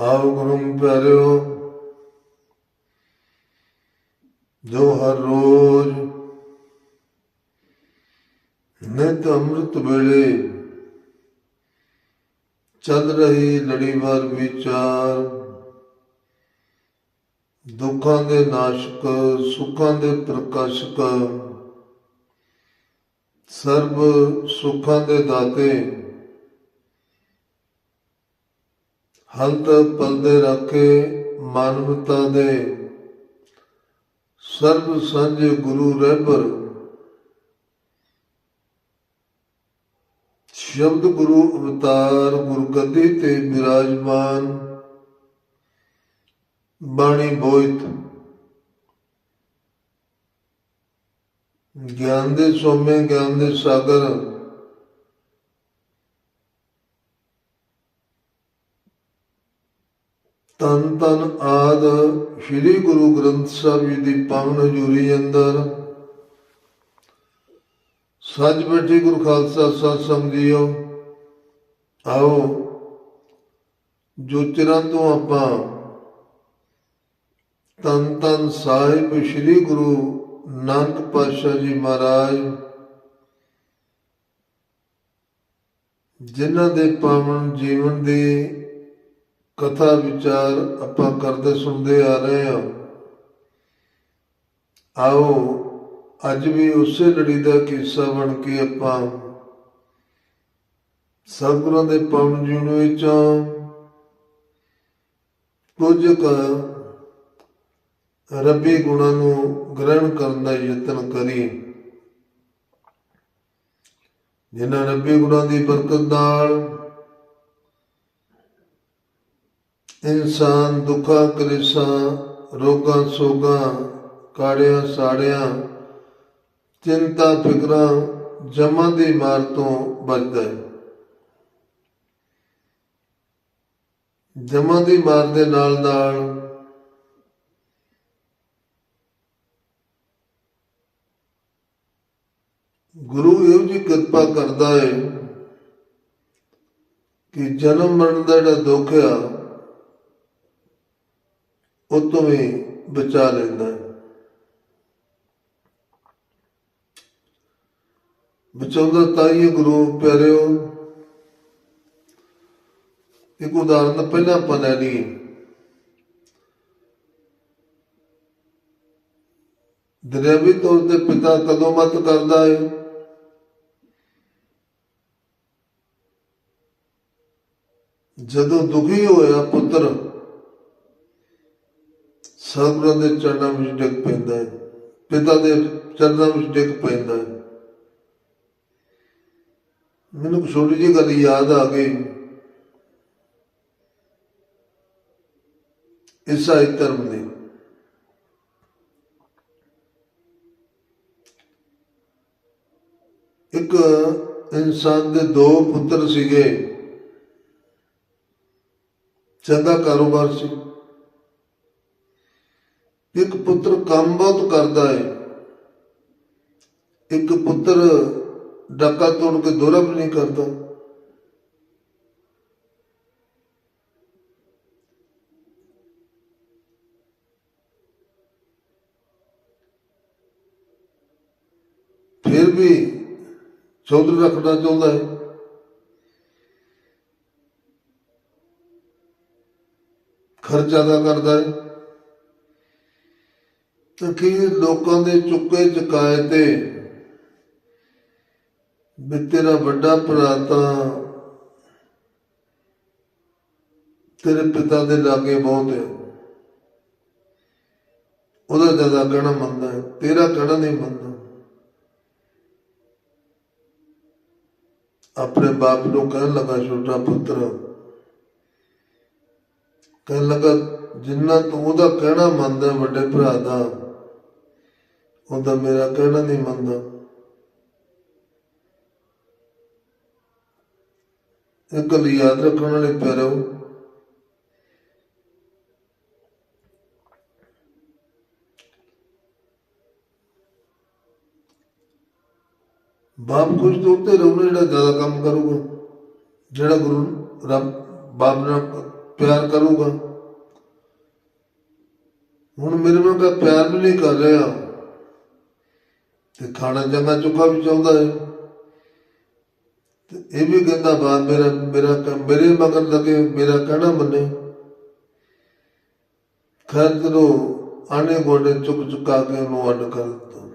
ਆਓ ਗੁਰੂ ਪਿਆਰਿਓ ਜੋ ਹਰ ਰੋਜ਼ ਨਿਤ ਅੰਮ੍ਰਿਤ ਵੇਲੇ ਚੱਲ ਰਹੀ ਲੜੀਵਾਰ ਵਿਚਾਰ, ਦੁੱਖਾਂ ਦੇ ਨਾਸ਼ਕ, ਸੁੱਖਾਂ ਦੇ ਪ੍ਰਕਾਸ਼ਕ, ਸਰਬ ਸੁੱਖਾਂ ਦੇ ਦਾਤੇ ਹੰਤ ਪਲਦੇ ਰੱਖੇ ਮਾਨਵਤਾ ਦੇ। ਸਰਬ ਸੰਜ ਗੁਰੂ ਰਹਿਬਰ। ਸ਼ਬਦ ਗੁਰੂ ਅਵਤਾਰ ਗੁਰਗੱਦੀ ਤੇ ਬਿਰਾਜਮਾਨ। ਬਾਣੀ ਬੋਇਤ। ਗਿਆਨ ਦੇ ਸੋਮੇ, ਗਿਆਨ ਦੇ ਸਾਗਰ। ਤਨ ਤਨ ਆਦ ਸ੍ਰੀ ਗੁਰੂ ਗ੍ਰੰਥ ਸਾਹਿਬ ਜੀ ਦੀ ਪਾਵਨ ਹਜ਼ੂਰੀ ਅੰਦਰ। ਸੱਜ ਬੈਠੇ ਗੁਰੂ ਖਾਲਸਾ ਸਤ ਸੰਗ ਆਓ, ਜੋ ਚਿਰਾਂ ਤੋਂ ਆਪਾਂ ਤਨ ਤਨ ਸਾਹਿਬ ਸ੍ਰੀ ਗੁਰੂ ਨਾਨਕ ਪਾਤਸ਼ਾਹ ਜੀ ਮਹਾਰਾਜ, ਜਿਨ੍ਹਾਂ ਦੇ ਪਾਵਨ ਜੀਵਨ ਦੀ ਕਥਾ ਵਿਚਾਰ ਆਪਾਂ ਕਰਦੇ ਸੁਣਦੇ ਆ ਰਹੇ ਹਾਂ। ਆਓ, ਅੱਜ ਵੀ ਉਸੇ ਲੜੀ ਦਾ ਕਿੱਸਾ ਬਣ ਕੇ ਆਪਾਂ ਸਤਿਗੁਰਾਂ ਦੇ ਪਾਵਨ ਜੀਵਨ ਵਿੱਚੋਂ ਕੁਝ ਕੁ ਰੱਬੀ ਗੁਣਾਂ ਨੂੰ ਗ੍ਰਹਿਣ ਕਰਨ ਦਾ ਯਤਨ ਕਰੀਏ ਜਿਨ੍ਹਾਂ ਰੱਬੀ ਗੁਣਾਂ ਦੀ ਬਰਕਤ ਨਾਲ ਇਨਸਾਨ ਦੁੱਖਾਂ, ਕਲੇਸ਼ਾਂ, ਰੋਗਾਂ, ਸੋਗਾਂ, ਕਾੜਿਆਂ, ਸਾੜਿਆਂ, ਚਿੰਤਾ, ਫਿਕਰਾਂ, ਜਮਾਂ ਦੀ ਮਾਰ ਤੋਂ ਬਚਦਾ ਹੈ। ਜਮਾਂ ਦੀ ਮਾਰ ਦੇ ਨਾਲ ਨਾਲ ਗੁਰੂ ਇਹੋ ਜੀ ਕਿਰਪਾ ਕਰਦਾ ਹੈ ਕਿ ਜਨਮ ਮਰਨ ਦਾ ਜਿਹੜਾ ਦੁੱਖ ਆ ਉਹ ਤੋਂ ਵੀ ਬਚਾ ਲੈਂਦਾ ਬਚਾਉਂਦਾ ਤਾਂ ਹੀ ਗੁਰੂ ਪਿਆਰਿਓ। ਇੱਕ ਉਦਾਹਰਨ ਪਹਿਲਾਂ ਆਪਾਂ ਲੈ ਲਈਏ। ਦਰਿਆਵੀ ਤੌਰ ਤੇ ਪਿਤਾ ਕਦੋਂ ਮਤ ਕਰਦਾ ਹੈ? ਜਦੋਂ ਦੁਖੀ ਹੋਇਆ ਪੁੱਤਰ ਸਤਿਗੁਰਾਂ ਦੇ ਚਰਨਾਂ ਵਿੱਚ ਡਿੱਗ ਪੈਂਦਾ ਹੈ। ਪਿਤਾ ਦੇ ਚਰਨਾਂ ਵਿੱਚ ਡਿੱਗ ਪੈਂਦਾ ਹੈ। ਮੈਨੂੰ ਛੋਟੀ ਜਿਹੀ ਗੱਲ ਯਾਦ ਆ ਗਈ। ਈਸਾਈ ਧਰਮ ਦੀ। ਇੱਕ ਇਨਸਾਨ ਦੇ ਦੋ ਪੁੱਤਰ ਸੀਗੇ। ਚੰਗਾ ਕਾਰੋਬਾਰ ਸੀ। ਇੱਕ ਪੁੱਤਰ ਕੰਮ ਬਹੁਤ ਕਰਦਾ ਹੈ ਇੱਕ ਪੁੱਤਰ ਡਾਕਾ ਤੋੜ ਕੇ ਦੋਰਾ ਵੀ ਨਹੀਂ ਕਰਦਾ। ਫਿਰ ਵੀ ਚੌਧਰੀ ਰੱਖਣਾ ਚਾਹੁੰਦਾ ਹੈ ਖਰਚਾ ਦਾ ਕਰਦਾ ਹੈ ਤਾਂ ਲੋਕਾਂ ਦੇ ਚੁੱਕੇ ਚੁਕਾਏ ਤੇ ਵੀ ਤੇਰਾ ਵੱਡਾ ਭਰਾ ਤਾਂ ਤੇਰੇ ਪਿਤਾ ਦੇ ਲਾਗੇ ਬਹੁਤ ਹੈ। ਉਹਦਾ ਜ਼ਿਆਦਾ ਕਹਿਣਾ ਮੰਨਦਾ ਹੈ, ਤੇਰਾ ਕਹਿਣਾ ਨਹੀਂ ਮੰਨਦਾ। ਆਪਣੇ ਬਾਪ ਨੂੰ ਕਹਿਣ ਲੱਗਾ, ਛੋਟਾ ਪੁੱਤਰ, ਕਹਿਣ ਲੱਗਾ, ਜਿੰਨਾ ਤੂੰ ਉਹਦਾ ਕਹਿਣਾ ਮੰਨਦਾ, ਵੱਡੇ ਭਰਾ ਦਾ ਉਹਦਾ ਮੇਰਾ ਕਹਿਣਾ ਨਹੀਂ ਮੰਨਦਾ। ਇਹ ਗੱਲ ਯਾਦ ਰੱਖਣ ਵਾਲੇ ਪਿਆਰੋ। ਬਾਪ ਕੁਝ ਤੋਂ ਉੱਤੇ ਰਹੂਗਾ ਜਿਹੜਾ ਜ਼ਿਆਦਾ ਕੰਮ ਕਰੂਗਾ, ਜਿਹੜਾ ਗੁਰੂ ਰੱਬ, ਬਾਪ ਨਾਲ ਪਿਆਰ ਕਰੂਗਾ। ਹੁਣ ਮੇਰੇ ਨਾਲ ਪਿਆਰ ਵੀ ਨਹੀਂ ਕਰ ਰਿਹਾ। ਤੇ ਖਾਣਾ ਚੰਗਾ ਚੁੱਕਾ ਵੀ ਚਾਹੁੰਦਾ ਹੈ। ਤੇ ਇਹ ਵੀ ਕਹਿੰਦਾ ਬਾਤ ਮੇਰਾ ਮੇਰਾ ਮੇਰੇ ਮਗਰ ਲੱਗੇ, ਮੇਰਾ ਕਹਿਣਾ ਮੰਨੇ। ਖੈਰ ਜਦੋਂ ਆਨੇ ਗੋਡੇ ਚੁੱਕ ਚੁਕਾ ਕੇ ਉਹਨੂੰ ਅੱਡ ਕਰ ਦਿੱਤਾ।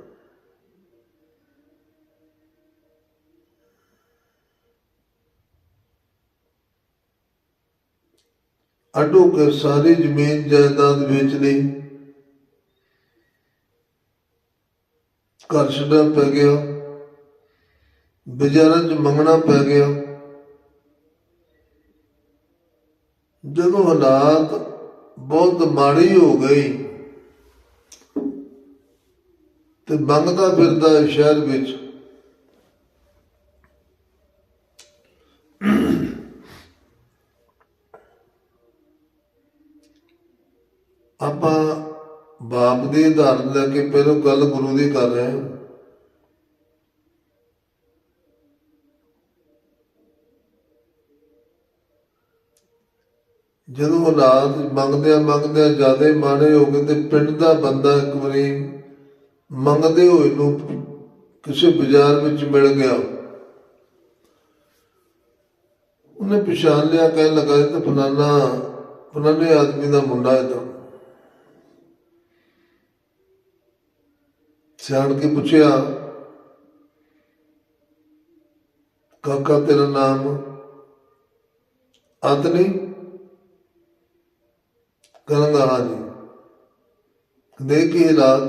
ਅੱਡੋ ਕੇ ਸਾਰੀ ਜ਼ਮੀਨ ਜਾਇਦਾਦ ਵੇਚ ਲਈ। ਘਰ ਛੱਡਣਾ ਪੈ ਗਿਆ। ਬਾਜ਼ਾਰਾਂ 'ਚ ਮੰਗਣਾ ਪੈ ਗਿਆ। ਜਦੋਂ ਹਾਲਾਤ ਬਹੁਤ ਮਾੜੀ ਹੋ ਗਈ ਤੇ ਮੰਗਦਾ ਫਿਰਦਾ ਸ਼ਹਿਰ ਵਿੱਚ, ਆਪਾਂ ਬਾਪ ਦੀ ਉਦਾਹਰਨ ਲੈ ਕੇ ਪਹਿਲਾਂ ਗੱਲ ਗੁਰੂ ਦੀ ਕਰ ਰਹੇ ਹਾਂ। ਜਦੋਂ ਹਾਲਾਤ ਮੰਗਦਿਆਂ ਮੰਗਦਿਆਂ ਜ਼ਿਆਦਾ ਮਾੜੇ ਹੋ ਗਏ ਤੇ ਪਿੰਡ ਦਾ ਬੰਦਾ ਇੱਕ ਵਾਰੀ ਮੰਗਦੇ ਹੋਏ ਨੂੰ ਕਿਸੇ ਬਾਜ਼ਾਰ ਵਿੱਚ ਮਿਲ ਗਿਆ। ਉਹਨੇ ਪਛਾਣ ਲਿਆ, ਕਹਿਣ ਲੱਗਾ ਇਹ ਤਾਂ ਫਲਾਨਾ, ਫਲਾਨੇ ਆਦਮੀ ਦਾ ਮੁੰਡਾ ਹੈ ਤਾਂ। ਸਿਆਣ ਕੇ ਪੁੱਛਿਆ, ਕਾਕਾ, ਤੇਰਾ ਨਾਮ ਅੰਤ ਨਹੀਂ? ਕਰਾਂਗਾ ਹਾਂਜੀ ਦੇ ਕੀ ਹਾਲਾਤ?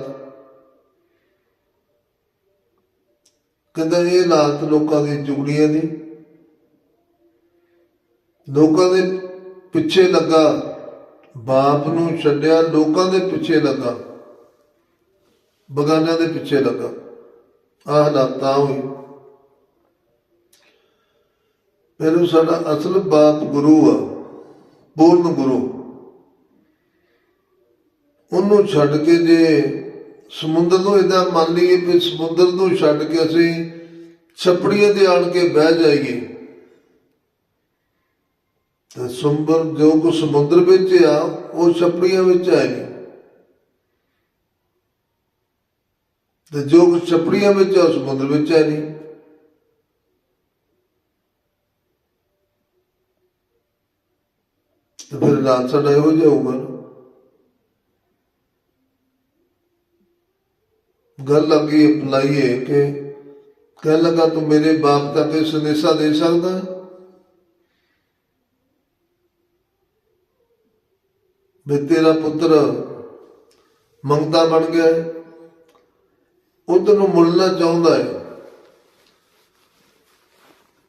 ਕਹਿੰਦਾ, ਇਹ ਹਾਲਾਤ ਲੋਕਾਂ ਦੀ ਚੁਗਲੀਆਂ ਦੀ ਲੋਕਾਂ ਦੇ ਪਿੱਛੇ ਲੱਗਾ, ਬਾਪ ਨੂੰ ਛੱਡਿਆ, ਲੋਕਾਂ ਦੇ ਪਿੱਛੇ ਲੱਗਾ। ਬਗਾਨਿਆਂ ਦੇ ਪਿੱਛੇ ਲੱਗਾ। ਆਹ ਹਾਲਾਤਾਂ ਹੋਈ ਮੈਨੂੰ ਸਾਡਾ ਅਸਲ ਬਾਪ ਗੁਰੂ ਆ, ਪੂਰਨ ਗੁਰੂ। ਉਹਨੂੰ ਛੱਡ ਕੇ ਜੇ ਸਮੁੰਦਰ ਨੂੰ ਇਦਾਂ ਮੰਨ ਲਈਏ ਕਿ ਸਮੁੰਦਰ ਨੂੰ ਛੱਡ ਕੇ ਅਸੀਂ ਛਪੜੀਆਂ ਤੇ ਆਣ ਕੇ ਬਹਿ ਜਾਈਏ, ਤੇ ਸਮੁੰਦਰ ਜੋ ਕੋ ਸਮੁੰਦਰ ਵਿੱਚ ਆ, ਉਹ ਛਪੜੀਆਂ ਵਿੱਚ ਹੈ ਨਹੀਂ ਤੇ ਜੋ ਕੁਛ ਛਪੜੀਆਂ ਵਿੱਚ ਹੈ ਉਹ ਸਮੁੰਦਰ ਵਿੱਚ ਹੈ ਨਹੀਂ। ਤੇ ਫਿਰ ਰਾਤ ਸਾਡਾ ਇਹੋ ਜਿਹਾ ਹੋਊਗਾ ਗੱਲ ਲੱਗੀ ਅਪਣਾਈਏ ਕਿ ਕਹਿ ਲੱਗਾ, ਤੂੰ ਮੇਰੇ ਬਾਪ ਦਾ ਕੋਈ ਸੰਦੇਸ਼ਾ ਦੇ ਸਕਦਾ? ਹੈ? ਵੀ ਤੇਰਾ ਪੁੱਤਰ ਮੰਗਤਾ ਬਣ ਗਿਆ ਹੈ। ਉਧਰ ਨੂੰ ਮੁੱਲਣਾ ਚਾਹੁੰਦਾ ਹੈ।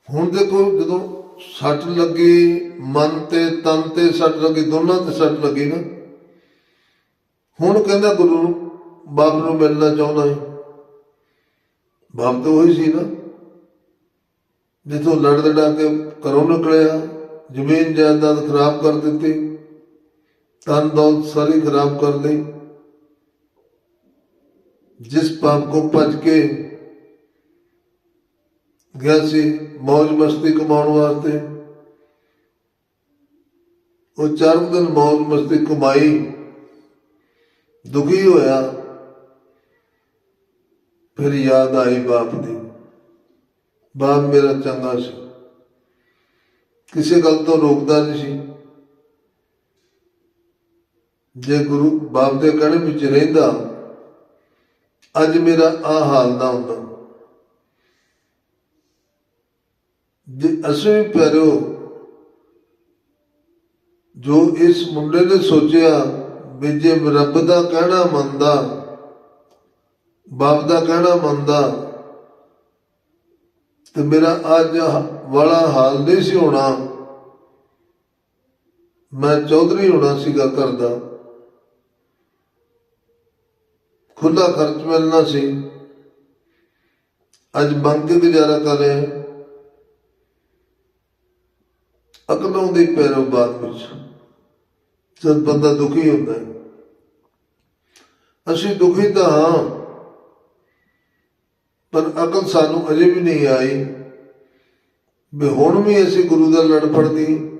ਹੁਣ ਦੇਖੋ ਜਦੋਂ ਸੱਟ ਲੱਗੀ, ਮਨ ਤੇ ਤਨ ਤੇ ਸੱਟ ਲੱਗੀ, ਦੋਨਾਂ ਤੇ ਸੱਟ ਲੱਗੀ ਨਾ। ਹੁਣ ਕਹਿੰਦਾ ਗੁਰੂ ਨੂੰ, ਬਾਪ ਨੂੰ ਮਿਲਣਾ ਚਾਹੁੰਦਾ ਹੈ। ਬਾਪ ਤਾਂ ਉਹੀ ਸੀ ਨਾ। ਜਿੱਥੋਂ ਲੜ ਲੜਾ ਕੇ ਘਰੋਂ ਨਿਕਲਿਆ, ਜ਼ਮੀਨ ਜਾਇਦਾਦ ਖਰਾਬ ਕਰ ਦਿੱਤੀ। ਤਨ ਦੌਲਤ ਸਾਰੀ ਖਰਾਬ ਕਰ ਲਈ। ਜਿਸ ਪਾਪ ਕੋ ਭਜ ਕੇ ਗਿਆ ਸੀ ਮौज ਮਸਤੀ ਕਮਾਉਣ ਵਾਸਤੇ। ਉਹ ਚਾਰ ਦਿਨ ਮौज ਮਸਤੀ ਕਮਾਈ, ਦੁਖੀ ਹੋਇਆ। ਫਿਰ ਯਾਦ ਆਈ ਬਾਪ ਦੀ। ਬਾਪ ਮੇਰਾ ਚੰਗਾ ਸੀ। ਕਿਸੇ ਗੱਲ ਤੋਂ ਰੋਕਦਾ ਨਹੀਂ ਸੀ। ਜੇ ਗੁਰੂ ਬਾਪ ਦੇ ਕਹਿਣੇ ਵਿੱਚ ਰਹਿੰਦਾ ਅੱਜ ਮੇਰਾ ਆ ਹਾਲ ਨਾ ਹੁੰਦਾ। ਜੇ ਅਸੀਂ ਵੀ ਪਿਆਰਿਓ ਜੋ ਇਸ ਮੁੰਡੇ ਨੇ ਸੋਚਿਆ ਵੀ ਜੇ ਰੱਬ ਦਾ ਕਹਿਣਾ ਮੰਨਦਾ, ਬਾਪ ਦਾ ਕਹਿਣਾ ਮੰਨਦਾ, ਤੇ ਮੇਰਾ ਅੱਜ ਵਾਲਾ ਹਾਲ ਨਹੀਂ ਸੀ ਹੋਣਾ, ਮੈਂ ਚੌਧਰੀ ਹੋਣਾ ਸੀਗਾ ਕਰਦਾ ਖੁੱਲਾ ਖਰਚ ਮਿਲਣਾ ਸੀ। ਅੱਜ ਬੰਦ ਕੇ ਗੁਜ਼ਾਰਾ ਕਰ ਰਿਹਾ ਹੈ। ਅਕਲੋਂ ਦੀ ਪੈਰੋਂ ਬਾਤ ਵਿੱਚ ਜਦ ਬੰਦਾ ਦੁਖੀ ਹੁੰਦਾ ਹੈ। ਅਸੀਂ ਦੁਖੀ ਤਾਂ ਹਾਂ, ਪਰ ਅਕਲ ਸਾਨੂੰ ਅਜੇ ਵੀ ਨਹੀਂ ਆਈ ਵੀ ਹੁਣ ਵੀ ਅਸੀਂ ਗੁਰੂ ਦਾ ਲੜ ਫੜਦੀ